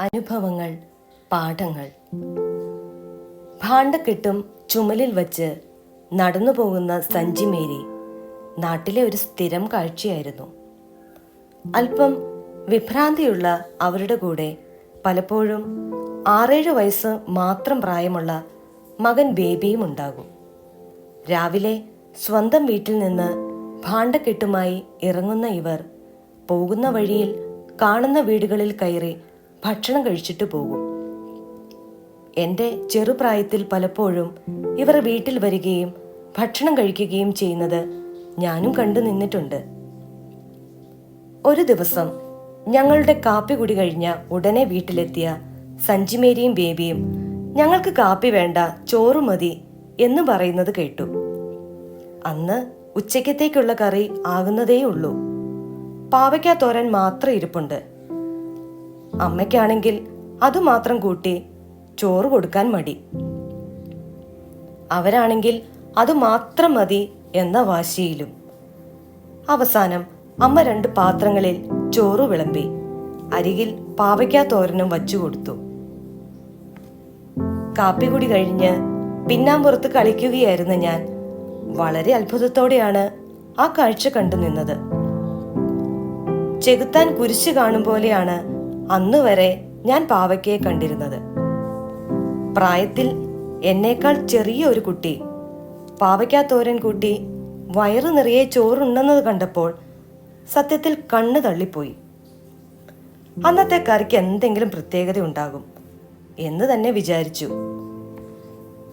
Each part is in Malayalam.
അനുഭവങ്ങൾ പാഠങ്ങൾ. ഭാണ്ഡക്കെട്ടും ചുമലിൽ വച്ച് നടന്നു പോകുന്ന സഞ്ജി മേരി നാട്ടിലെ ഒരു സ്ഥിരം കാഴ്ചയായിരുന്നു. അല്പം വിഭ്രാന്തിയുള്ള അവരുടെ കൂടെ പലപ്പോഴും ആറേഴ് വയസ്സ് മാത്രം പ്രായമുള്ള മകൻ ബേബിയും ഉണ്ടാകും. രാവിലെ സ്വന്തം വീട്ടിൽ നിന്ന് ഭാണ്ഡക്കെട്ടുമായി ഇറങ്ങുന്ന ഇവർ പോകുന്ന വഴിയിൽ കാണുന്ന വീടുകളിൽ കയറി ഭക്ഷണം കഴിച്ചിട്ട് പോകും. എന്റെ ചെറുപ്രായത്തിൽ പലപ്പോഴും ഇവർ വീട്ടിൽ വരികയും ഭക്ഷണം കഴിക്കുകയും ചെയ്യുന്നത് ഞാനും കണ്ടു നിന്നിട്ടുണ്ട്. ഒരു ദിവസം ഞങ്ങളുടെ കാപ്പി കുടി കഴിഞ്ഞ ഉടനെ വീട്ടിലെത്തിയ സഞ്ചിമേരിയും ബേബിയും ഞങ്ങൾക്ക് കാപ്പി വേണ്ട ചോറ് മതി എന്ന് പറയുന്നത് കേട്ടു. അന്ന് ഉച്ചയ്ക്കത്തേക്കുള്ള കറി ആകുന്നതേ ഉള്ളൂ പാവയ്ക്കാ തോരൻ മാത്രം ഇരിപ്പുണ്ട്. അമ്മയ്ക്കാണെങ്കിൽ അതുമാത്രം കൂട്ടി ചോറ് കൊടുക്കാൻ മടി. അവരാണെങ്കിൽ അതുമാത്രം മതി എന്ന വാശിയിലും. അവസാനം അമ്മ രണ്ട് പാത്രങ്ങളിൽ ചോറ് വിളമ്പി അരികിൽ പാവയ്ക്കാ തോരനും വച്ചു കൊടുത്തു. കാപ്പി കുടി കഴിഞ്ഞ് പിന്നാമ്പുറത്ത് കളിക്കുകയായിരുന്ന ഞാൻ. വളരെ അത്ഭുതത്തോടെയാണ് ആ കാഴ്ച കണ്ടു നിന്നത്. ചെകുത്താൻ കുരിശ് കാണും പോലെയാണ് അന്ന് വരെ ഞാൻ പാവയ്ക്കയെ കണ്ടിരുന്നത്. പ്രായത്തിൽ എന്നേക്കാൾ ചെറിയ ഒരു കുട്ടി പാവയ്ക്കാ തോരൻ കൂട്ടി വയറു നിറയെ ചോറുണ്ടെന്നത് കണ്ടപ്പോൾ സത്യത്തിൽ കണ്ണ് തള്ളിപ്പോയി. അന്നത്തെ കറിക്ക് എന്തെങ്കിലും പ്രത്യേകത ഉണ്ടാകും എന്ന് തന്നെ വിചാരിച്ചു.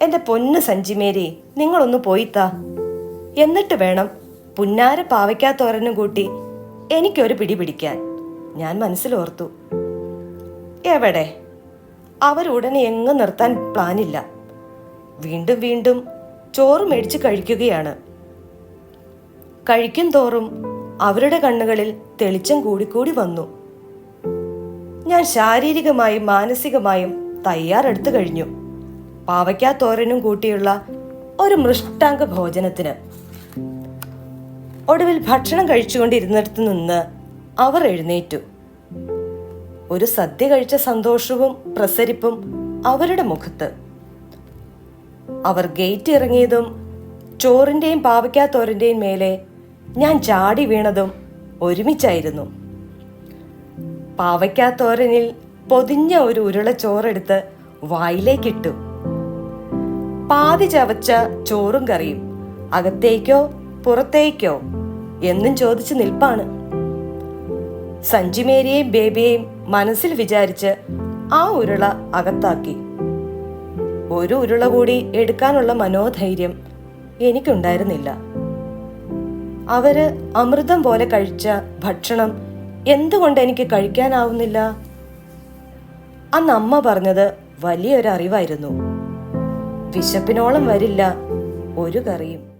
എന്റെ പൊന്ന് സഞ്ചിമേരി നിങ്ങളൊന്ന് പോയിത്താ എന്നിട്ട് വേണം പുന്നാര പാവയ്ക്കാത്തോരനും കൂട്ടി എനിക്കൊരു പിടി പിടിക്കാൻ. ഞാൻ മനസ്സിലോർത്തു. എവിടെ? അവരുടനെ എങ്ങും നിർത്താൻ പ്ലാനില്ല. വീണ്ടും വീണ്ടും ചോറ് മേടിച്ച് കഴിക്കുകയാണ്. കഴിക്കും തോറും അവരുടെ കണ്ണുകളിൽ തെളിച്ചം കൂടിക്കൂടി വന്നു. ഞാൻ ശാരീരികമായും മാനസികമായും തയ്യാറെടുത്തു കഴിഞ്ഞു. പാവയ്ക്കാ തോരനും കൂട്ടിയുള്ള ഒരു മൃഷ്ടാംഗ ഭോജനത്തിന്. ഒടുവിൽ ഭക്ഷണം കഴിച്ചുകൊണ്ടിരുന്നിടത്ത് നിന്ന് അവർ എഴുന്നേറ്റു. ഒരു സദ്യ കഴിച്ച സന്തോഷവും പ്രസരിപ്പും അവരുടെ മുഖത്ത്. അവർ ഗേറ്റ് ഇറങ്ങിയതും ചോറിന്റെയും പാവയ്ക്കാത്തോരന്റെയും മേലെ ഞാൻ ചാടി വീണതും ഒരുമിച്ചായിരുന്നു. പാവയ്ക്കാത്തോരനിൽ പൊതിഞ്ഞ ഒരു ഉരുള ചോറെടുത്ത് വായിലേക്കിട്ടു. പാതി ചവച്ച ചോറും കറിയും അകത്തേക്കോ പുറത്തേക്കോ എന്നും ചോദിച്ചു നിൽപ്പാണ്. സഞ്ജിമേരിയെയും ബേബിയെയും മനസ്സിൽ വിചാരിച്ച് ആ ഉരുള അകത്താക്കി. ഒരു ഉരുള കൂടി എടുക്കാനുള്ള മനോധൈര്യം എനിക്കുണ്ടായിരുന്നില്ല. അവർ അമൃതം പോലെ കഴിച്ച ഭക്ഷണം എന്തുകൊണ്ട് എനിക്ക് കഴിക്കാനാവുന്നില്ല? അന്ന് അമ്മ പറഞ്ഞത് വലിയൊരു അറിവായിരുന്നു വിശപ്പിനോളം വരില്ല ഒരു കറിയും.